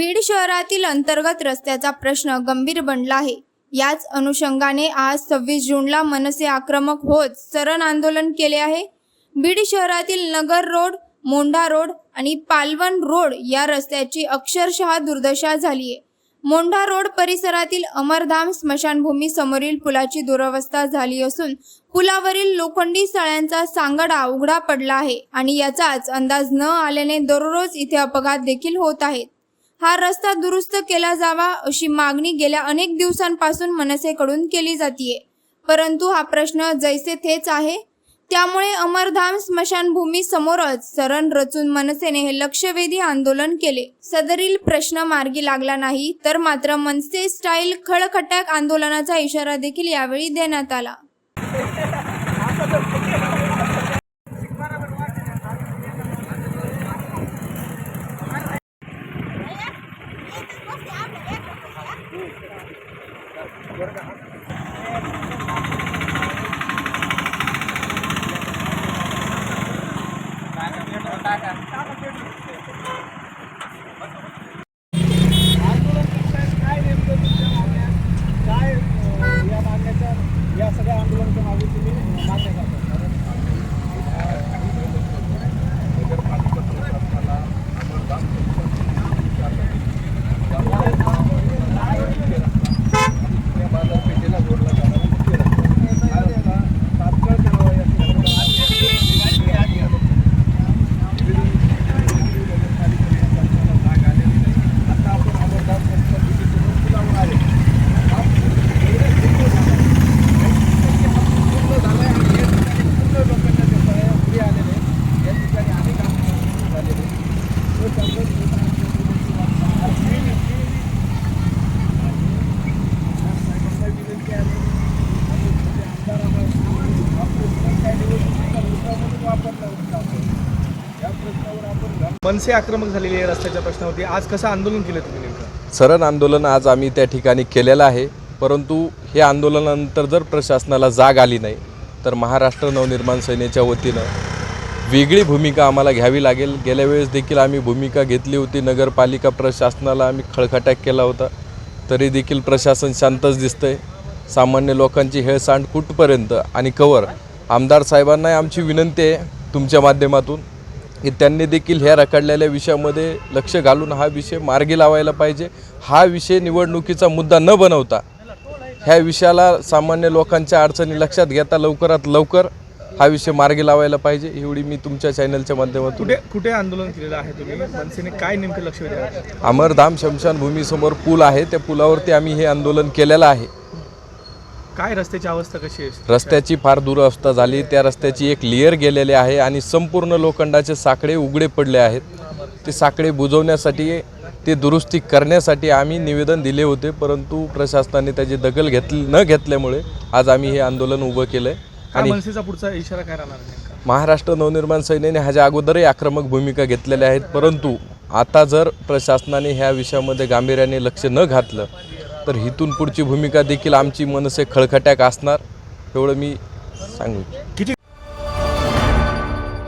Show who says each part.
Speaker 1: बीड शहरातील अंतर्गत रस्त्याचा प्रश्न गंभीर बनला आहे. याच अनुषंगाने आज सव्वीस जूनला मनसे आक्रमक होत सरण आंदोलन केले आहे. बीड शहरातील नगर रोड मोंढा रोड आणि पालवन रोड या रस्त्याची अक्षरशः दुर्दशा झाली आहे. मोंढा रोड परिसरातील अमरधाम स्मशानभूमी समोरील पुलाची दुरवस्था झाली असून पुलावरील लोखंडी सळ्यांचा सांगडा उघडा पडला आहे आणि याचाच अंदाज न आल्याने दररोज इथे अपघात देखील होत आहेत. हा रस्ता दुरुस्त केला जावा अशी मागणी गेल्या अनेक दिवसांपासून मनसेकडून केली जातीये. परंतु हा प्रश्न जैसे थेच आहे. त्यामुळे अमरधाम स्मशानभूमी समोरच सरण रचून मनसेने हे लक्षवेधी आंदोलन केले. सदरील प्रश्न मार्गी लागला नाही तर मात्र मनसे स्टाईल खळखटाक आंदोलनाचा इशारा देखील यावेळी देण्यात आला
Speaker 2: काय नेमकं तुमच्या मागण्या काय अं, या मागण्याच्या या सगळ्या आंदोलनाच्या मागे तुम्ही मागण्या करा मनसे आक्रमक झालेली आहे रस्त्याच्या प्रश्नावरती आज कसं आंदोलन केलं तुम्ही नेमकं?
Speaker 3: सरण आंदोलन आज आम्ही त्या ठिकाणी केलेलं आहे. परंतु हे आंदोलनानंतर जर प्रशासनाला जाग आली नाही तर महाराष्ट्र नवनिर्माण सेनेच्या वतीनं वेगळी भूमिका आम्हाला घ्यावी लागेल. गेल्या वेळेस देखील आम्ही भूमिका घेतली होती. नगरपालिका प्रशासनाला आम्ही खळखटाक केला होता. तरी देखील प्रशासन शांतच दिसतंय. सामान्य लोकांची हेळसांड कुठपर्यंत आणि कवर? आमदार साहेबांनाही आमची विनंती आहे तुमच्या माध्यमातून. त्यांनी देखील ह्या रखडलेल्या विषयामध्ये लक्ष घालून हा विषय मार्गी लावायला पाहिजे. हा विषय निवडणुकीचा मुद्दा न बनवता ह्या विषयाला सामान्य लोकांच्या अडचणी लक्षात घेता लवकरात लवकर हा विषय मार्गी लावायला पाहिजे एवढी मी तुमच्या चॅनलच्या माध्यमातून
Speaker 2: कुठे कुठे आंदोलन केलेलं आहे तुम्ही? मनसेने काय नेमकं लक्ष?
Speaker 3: अमरधाम शमशानभूमीसमोर पूल आहे त्या पुलावरती आम्ही हे आंदोलन केलेलं आहे.
Speaker 2: काय रस्त्याची अवस्था कशी आहे?
Speaker 3: रस्त्याची फार दुरवस्था झाली. त्या रस्त्याची एक लेअर गेलेले आहे आणि संपूर्ण लोखंडाचे साकडे उघडे पडले आहेत. ते साकडे बुजवण्यासाठी ते दुरुस्ती करण्यासाठी आम्ही निवेदन दिले होते परंतु प्रशासनाने त्याची दखल घेतली न घेतल्यामुळे आज आम्ही हे आंदोलन उभं केलं आणि
Speaker 2: मनसेचा पुढचा इशारा काय राहणार
Speaker 3: महाराष्ट्र नवनिर्माण सेनेने ह्याच्या अगोदरही आक्रमक भूमिका घेतलेल्या आहेत परंतु आता जर प्रशासनाने ह्या विषयामध्ये गांभीर्याने लक्ष न घातलं तर हिथून पुढची भूमिका देखील आमची मनसे खळखट्याक असणार एवढं मी सांगू
Speaker 2: किती